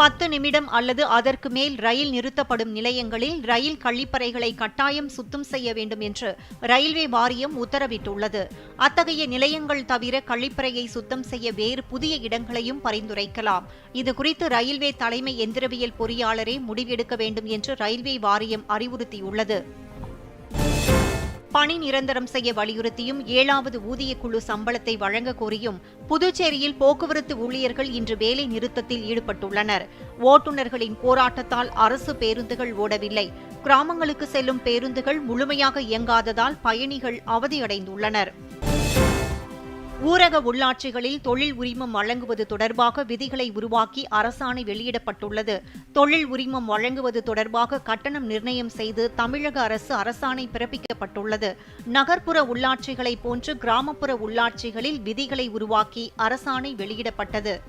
பத்து நிமிடம் அல்லது அதற்கு மேல் ரயில் நிறுத்தப்படும் நிலையங்களில் ரயில் கழிப்பறைகளை கட்டாயம் சுத்தம் செய்ய வேண்டும் என்று ரயில்வே வாரியம் உத்தரவிட்டுள்ளது. அத்தகைய நிலையங்கள் தவிர கழிப்பறையை சுத்தம் செய்ய வேறு புதிய இடங்களையும் பரிந்துரைக்கலாம். இதுகுறித்து ரயில்வே தலைமை எந்திரவியல் பொறியாளரே முடிவெடுக்க வேண்டும் என்று ரயில்வே வாரியம் அறிவுறுத்தியுள்ளது. பணி நிரந்தரம் செய்ய வலியுறுத்தியும் ஏழாவது ஊதியக்குழு சம்பளத்தை வழங்க கோரியும் புதுச்சேரியில் போக்குவரத்து ஊழியர்கள் இன்று வேலை நிறுத்தத்தில் ஈடுபட்டுள்ளனர். ஓட்டுநர்களின் போராட்டத்தால் அரசு பேருந்துகள் ஓடவில்லை. கிராமங்களுக்கு செல்லும் பேருந்துகள் முழுமையாக இயங்காததால் பயணிகள் அவதியடைந்துள்ளனர். ஊரக உள்ளாட்சிகளில் தொழில் உரிமம் வழங்குவது தொடர்பாக விதிகளை உருவாக்கி அரசாணை வெளியிடப்பட்டுள்ளது. தொழில் உரிமம் வழங்குவது தொடர்பாக கட்டணம் நிர்ணயம் செய்து தமிழக அரசு அரசாணை பிறப்பிக்கப்பட்டுள்ளது. நகர்ப்புற உள்ளாட்சிகளைப் போன்று கிராமப்புற உள்ளாட்சிகளில் விதிகளை உருவாக்கி அரசாணை வெளியிடப்பட்டது.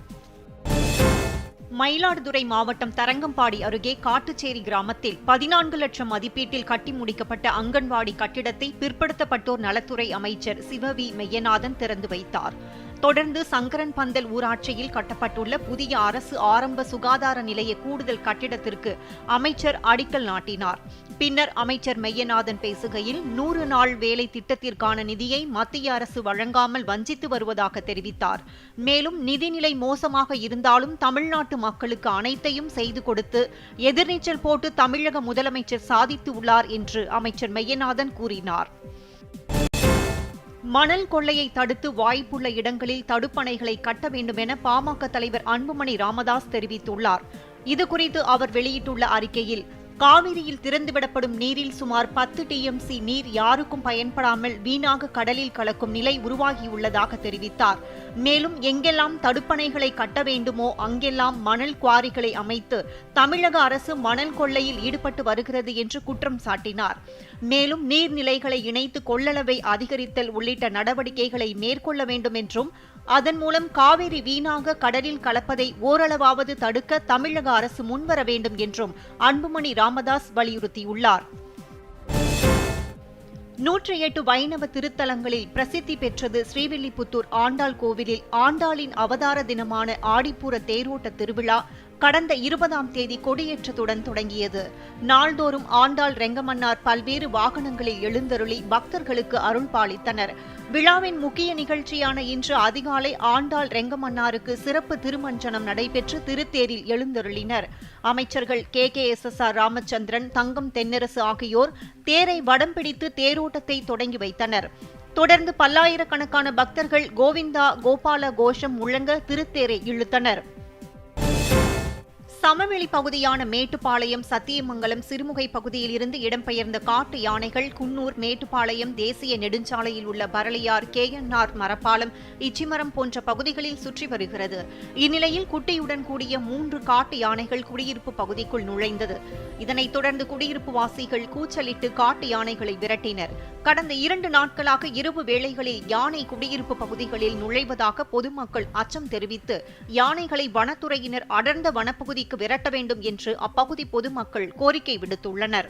மயிலாடுதுறை மாவட்டம் தரங்கம்பாடி அருகே காட்டுச்சேரி கிராமத்தில் பதினான்கு லட்சம் மதிப்பீட்டில் கட்டி முடிக்கப்பட்ட அங்கன்வாடி கட்டிடத்தை பிற்படுத்தப்பட்டோர் நலத்துறை அமைச்சர் சிவவி மெய்யநாதன் திறந்து வைத்தார். தொடர்ந்து சங்கரன் பந்தல் ஊராட்சியில் கட்டப்பட்டுள்ள புதிய அரசு ஆரம்ப சுகாதார நிலைய கூடுதல் கட்டிடத்திற்கு அமைச்சர் அடிக்கல் நாட்டினார். பின்னர் அமைச்சர் மெய்யநாதன் பேசுகையில் நூறு நாள் வேலை திட்டத்திற்கான நிதியை மத்திய அரசு வழங்காமல் வஞ்சித்து வருவதாக தெரிவித்தார். மேலும் நிதிநிலை மோசமாக இருந்தாலும் தமிழ்நாட்டு மக்களுக்கு அனைத்தையும் செய்து கொடுத்து எதிர்நீச்சல் போட்டு தமிழக முதலமைச்சர் சாதித்து உள்ளார் என்று அமைச்சர் மெய்யநாதன் கூறினார். மணல் கொள்ளையை தடுத்து வாய்ப்புள்ள இடங்களில் தடுப்பணைகளை கட்ட வேண்டும் என பாமக தலைவர் அன்புமணி ராமதாஸ் தெரிவித்துள்ளார். இதுகுறித்து அவர் வெளியிட்டுள்ள அறிக்கையில் காவிரியில் திறந்துவிடப்படும் நீரில் சுமார் பத்து டிஎம்சி நீர் யாருக்கும் பயன்படாமல் வீணாக கடலில் கலக்கும் நிலை உருவாகியுள்ளதாக தெரிவித்தார். மேலும் எங்கெல்லாம் தடுப்பணைகளை கட்ட வேண்டுமோ அங்கெல்லாம் மணல் குவாரிகளை அமைத்து தமிழக அரசு மணல் கொள்ளையில் ஈடுபட்டு வருகிறது என்று குற்றம் சாட்டினார். மேலும் நீர்நிலைகளை இணைத்து கொள்ளளவை அதிகரித்தல் உள்ளிட்ட நடவடிக்கைகளை மேற்கொள்ள வேண்டும் என்றும் அதன் மூலம் காவிரி வீணாக கடலில் கலப்பதை ஓரளவாவது தடுக்க தமிழக அரசு முன்வர வேண்டும் என்றும் அன்புமணி ராமதாஸ் வலியுறுத்தியுள்ளார். நூற்றி எட்டு வைணவ திருத்தலங்களில் பிரசித்தி பெற்றது ஸ்ரீவில்லிபுத்தூர் ஆண்டாள் கோவிலில் ஆண்டாளின் அவதார தினமான ஆடிப்பூர தேரோட்ட திருவிழா கடந்த இருபதாம் தேதி கொடியேற்றத்துடன் தொடங்கியது. நாள்தோறும் ஆண்டாள் ரெங்கமன்னார் பல்வேறு வாகனங்களில் எழுந்தருளி பக்தர்களுக்கு அருள் பாலித்தனர். விழாவின் முக்கிய நிகழ்ச்சியான இன்று அதிகாலை ஆண்டாள் ரெங்கமன்னாருக்கு சிறப்பு திருமஞ்சனம் நடைபெற்று திருத்தேரில் எழுந்தருளினர். அமைச்சர்கள் K. K. S. S. R. Ramachandran Thangam Thennarasu ஆகியோர் தேரை வடம் பிடித்து தேரோட்டத்தை தொடங்கி வைத்தனர். தொடர்ந்து பல்லாயிரக்கணக்கான பக்தர்கள் கோவிந்தா கோபால கோஷம் முழங்க திருத்தேரை இழுத்தனர். சமவெளி பகுதியான மேட்டுப்பாளையம் சத்தியமங்கலம் சிறுமுகை பகுதியில் இருந்து இடம்பெயர்ந்த காட்டு யானைகள் குன்னூர் மேட்டுப்பாளையம் தேசிய நெடுஞ்சாலையில் உள்ள பரளியார் கேஎன்ஆர் மரப்பாலம் இச்சிமரம் போன்ற பகுதிகளில் சுற்றி வருகிறது. இந்நிலையில் குட்டியுடன் கூடிய மூன்று காட்டு யானைகள் குடியிருப்பு பகுதிக்குள் நுழைந்தது. இதனைத் தொடர்ந்து குடியிருப்பு வாசிகள் கூச்சலிட்டு காட்டு யானைகளை விரட்டினர். கடந்த இரண்டு நாட்களாக இரவு வேளைகளில் யானை குடியிருப்பு பகுதிகளில் நுழைவதாக பொதுமக்கள் அச்சம் தெரிவித்து யானைகளை வனத்துறையினர் அடர்ந்த வனப்பகுதிக்கு விரட்ட வேண்டும் என்று அப்பகுதி பொதுமக்கள் கோரிக்கை விடுத்துள்ளனர்.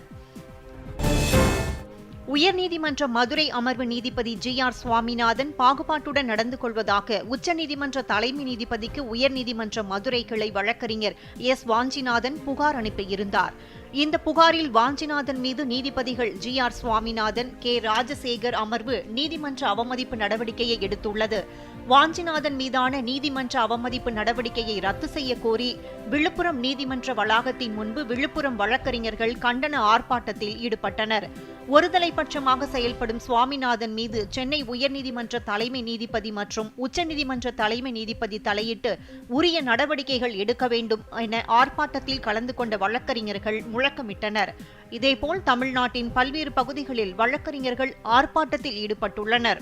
உயர்நீதிமன்ற மதுரை அமர்வு நீதிபதி ஜி ஆர் சுவாமிநாதன் பாகுபாட்டுடன் நடந்து கொள்வதாக உச்சநீதிமன்ற தலைமை நீதிபதிக்கு உயர்நீதிமன்ற மதுரை கிளை வழக்கறிஞர் எஸ். வாஞ்சிநாதன் புகார் அனுப்பியிருந்தார். இந்த புகாரில் வாஞ்சிநாதன் மீது நீதிபதிகள் G R Swaminathan K Rajasekar அமர்வு நீதிமன்ற அவமதிப்பு நடவடிக்கையை எடுத்துள்ளது. வாஞ்சிநாதன் மீதான நீதிமன்ற அவமதிப்பு நடவடிக்கையை ரத்து செய்ய கோரி விழுப்புரம் நீதிமன்ற வளாகத்தின் முன்பு விழுப்புரம் வழக்கறிஞர்கள் கண்டன ஆர்ப்பாட்டத்தில் ஈடுபட்டனர். ஒருதலைபட்சமாக செயல்படும் சுவாமிநாதன் மீது சென்னை உயர்நீதிமன்ற தலைமை நீதிபதி மற்றும் உச்சநீதிமன்ற தலைமை நீதிபதி தலையிட்டு உரிய நடவடிக்கைகள் எடுக்க வேண்டும் என ஆர்ப்பாட்டத்தில் கலந்து கொண்ட வழக்கறிஞர்கள் முழ முழக்கமிட்டனர் இதேபோல் தமிழ்நாட்டின் பல்வேறு பகுதிகளில் வழக்கறிஞர்கள் ஆர்ப்பாட்டத்தில் ஈடுபட்டுள்ளனர்.